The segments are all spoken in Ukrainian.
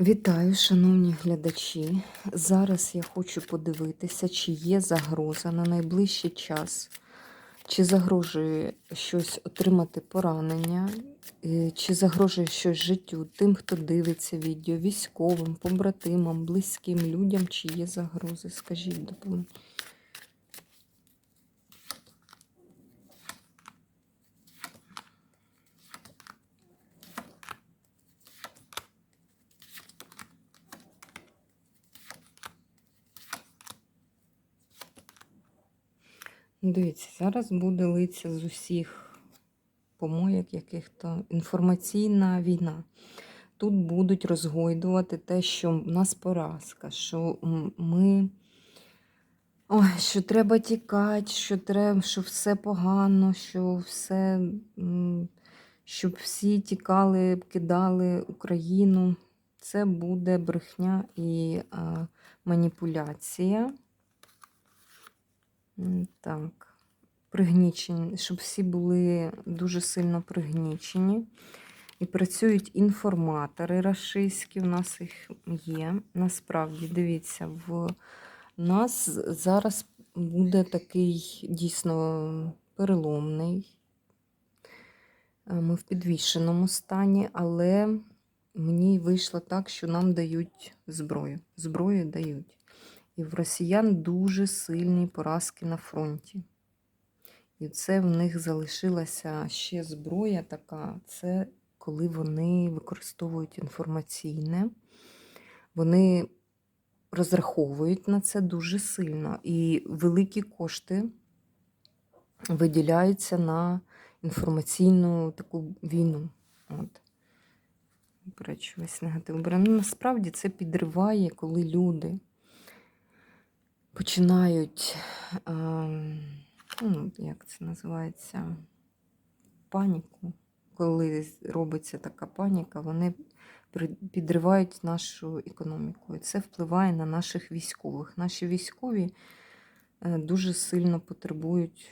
Вітаю, шановні глядачі. Зараз я хочу подивитися, чи є загроза на найближчий час, чи загрожує щось отримати поранення, е, чи загрожує щось життю тим, хто дивиться відео, військовим, побратимам, близьким людям, чи є загрози. Скажіть, допоможіть. Дивіться, зараз буде литися з усіх помоєк яких-то інформаційна війна. Тут будуть розгойдувати те, що в нас поразка, що ми. Ой, що треба тікати, що треба, що все погано, що все, щоб всі тікали, кидали Україну. Це буде брехня і а, маніпуляція. Так, пригнічені, щоб всі були дуже сильно пригнічені. І працюють інформатори рашистські, у нас їх є. Насправді, дивіться, в нас зараз буде такий дійсно переломний. Е, Ми в підвішеному стані, але мені вийшло так, що нам дають зброю. Зброю дають. І в росіян дуже сильні поразки на фронті. І це в них залишилася ще зброя така. Це коли вони використовують інформаційне, вони розраховують на це дуже сильно. І великі кошти виділяються на інформаційну таку війну. От. Речі, весь негатив. Ну, насправді це підриває, коли люди починають, ем, ну, як це називається, паніку. Коли робиться така паніка, вони підривають нашу економіку. І це впливає на наших військових. Наші військові е, дуже сильно потребують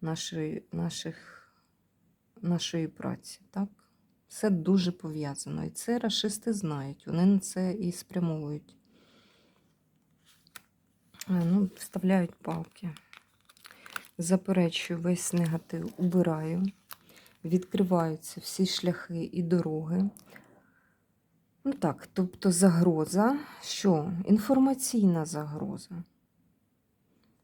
нашої, наших, нашої праці. Так? Все дуже пов'язано. І це рашисти знають, вони на це і спрямовують. Е, Ну, вставляють палки. Заперечую весь негатив, убираю. Відкриваються всі шляхи і дороги. Ну так, тобто загроза, що? Інформаційна загроза.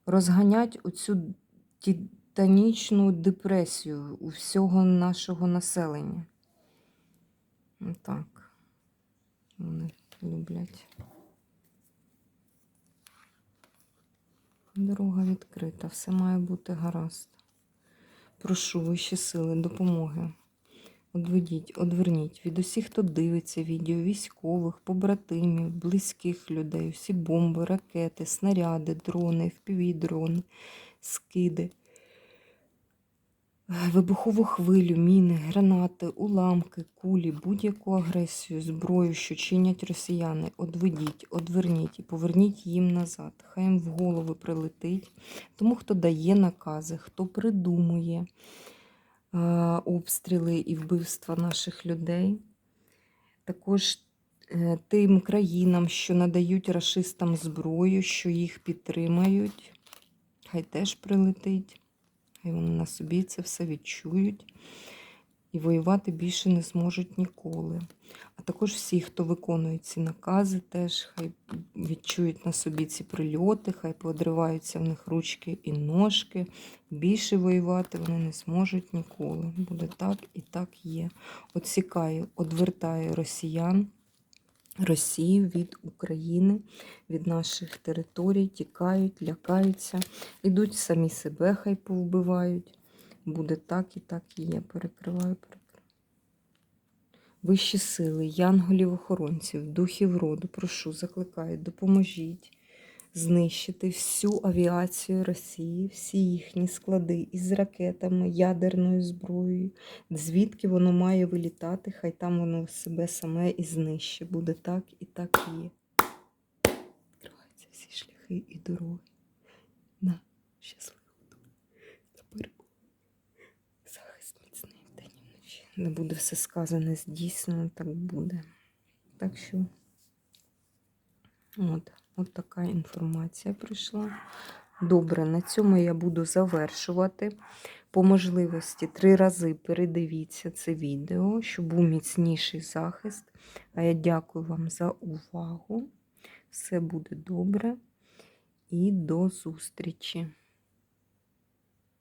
Розганять оцю титанічну депресію у всього нашого населення. Ну так. Вони люблять. Дорога відкрита, все має бути гаразд. Прошу вищі сили, допомоги. Одведіть, одверніть від усіх, хто дивиться відео, військових, побратимів, близьких людей, всі бомби, ракети, снаряди, дрони, впівдрони, скиди, вибухову хвилю, міни, гранати, уламки, кулі, будь-яку агресію, зброю, що чинять росіяни, одведіть, одверніть і поверніть їм назад. Хай їм в голови прилетить. Тому, хто дає накази, хто придумує е, обстріли і вбивства наших людей. Також е, тим країнам, що надають рашистам зброю, що їх підтримають, хай теж прилетить, хай вони на собі це все відчують. І воювати більше не зможуть ніколи. А також всі, хто виконує ці накази, теж хай відчують на собі ці прильоти, хай подриваються в них ручки і ножки. Більше воювати вони не зможуть ніколи. Буде так і так є. Отсікаю, одвертаю росіян, Росію від України, від наших територій, тікають, лякаються, ідуть самі себе, хай повбивають. Буде так і так і є. Перекриваю, перекриваю. Вищі сили, янголів-охоронців, духів роду, прошу, закликаю, допоможіть знищити всю авіацію Росії, всі їхні склади із ракетами, ядерною зброєю. Звідки воно має вилітати, хай там воно себе саме і знищить. Буде так і так є. Відкриваються всі шляхи і дороги. На щасливу долю. Та перемогу. Захист міцний вдень і вночі. Не буде все сказане здійснено, так буде. Так що, от, от така інформація прийшла. Добре, на цьому я буду завершувати. По можливості три рази передивіться це відео, щоб був міцніший захист. А я дякую вам за увагу. Все буде добре і до зустрічі!